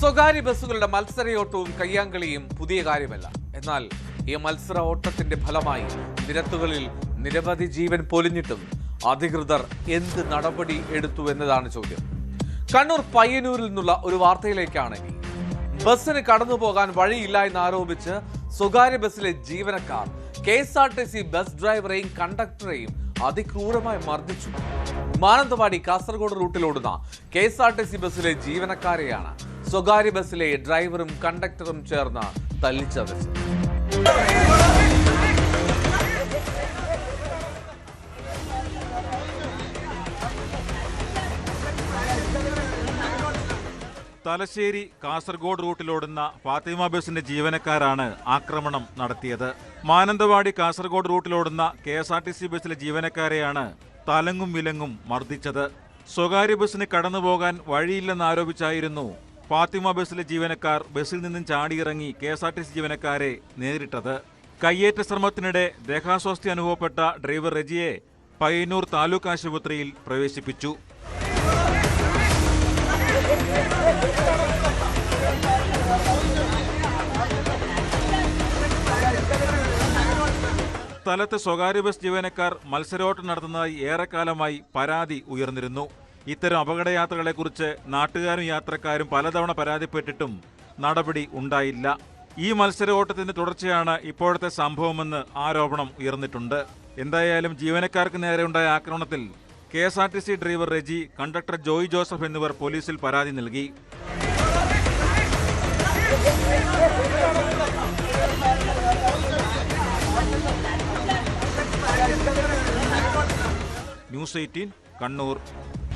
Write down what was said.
സ്വകാര്യ ബസ്സുകളുടെ മത്സരയോട്ടവും കയ്യാങ്കളിയും പുതിയ കാര്യമല്ല. എന്നാൽ ഈ മത്സര ഓട്ടത്തിന്റെ ഫലമായി നിരത്തുകളിൽ നിരവധി ജീവൻ പൊലിഞ്ഞിട്ടും അധികൃതർ എന്ത് നടപടി എടുത്തു എന്നതാണ് ചോദ്യം. കണ്ണൂർ പയ്യന്നൂരിൽ നിന്നുള്ള ഒരു വാർത്തയിലേക്കാണ് ബസ്സിന് കടന്നു പോകാൻ വഴിയില്ല എന്നാരോപിച്ച് സ്വകാര്യ ബസ്സിലെ ജീവനക്കാർ K S R T C bus ഡ്രൈവറെയും കണ്ടക്ടറെയും അതിക്രൂരമായി മർദ്ദിച്ചു. Mananthavady Kasaragod റൂട്ടിലോടുന്ന K S R T C ബസ്സിലെ ജീവനക്കാരെയാണ് സ്വകാര്യ ബസ്സിലെ ഡ്രൈവറും കണ്ടക്ടറും ചേർന്ന് തല്ലിച്ചതച്ചു തലശ്ശേരി കാസർഗോഡ് റൂട്ടിലോടുന്ന ഫാത്തിമ ബസിന്റെ ജീവനക്കാരാണ് ആക്രമണം നടത്തിയത്. Mananthavady Kasaragod റൂട്ടിലോടുന്ന K S R T C ബസിലെ ജീവനക്കാരെയാണ് തലങ്ങും വിലങ്ങും മർദ്ദിച്ചത്. സ്വകാര്യ ബസ്സിന് കടന്നുപോകാൻ വഴിയില്ലെന്നാരോപിച്ചായിരുന്നു ഫാത്തിമ ബസിലെ ജീവനക്കാർ ബസ്സിൽ നിന്നും ചാടിയിറങ്ങി K S R T C ജീവനക്കാരെ നേരിട്ടത്. കയ്യേറ്റ ശ്രമത്തിനിടെ ദേഹാസ്വാസ്ഥ്യം അനുഭവപ്പെട്ട ഡ്രൈവർ റെജിയെ പയ്യന്നൂർ താലൂക്ക് ആശുപത്രിയിൽ പ്രവേശിപ്പിച്ചു. സ്ഥലത്ത് സ്വകാര്യ ബസ് ജീവനക്കാർ മത്സരോട്ടം നടത്തുന്നതായി ഏറെക്കാലമായി പരാതി ഉയർന്നിരുന്നു. ഇത്തരം അപകടയാത്രകളെക്കുറിച്ച് നാട്ടുകാരും യാത്രക്കാരും പലതവണ പരാതിപ്പെട്ടിട്ടും നടപടി ഉണ്ടായില്ല. ഈ മത്സര ഓട്ടത്തിന്റെ തുടർച്ചയാണ് ഇപ്പോഴത്തെ സംഭവമെന്ന് ആരോപണം ഉയർന്നിട്ടുണ്ട്. എന്തായാലും ജീവനക്കാർക്ക് നേരെ ഉണ്ടായ ആക്രമണത്തിൽ K S R T C driver Reji conductor Joy Joseph എന്നിവർ പോലീസിൽ പരാതി നൽകി. News eighteen Kannur.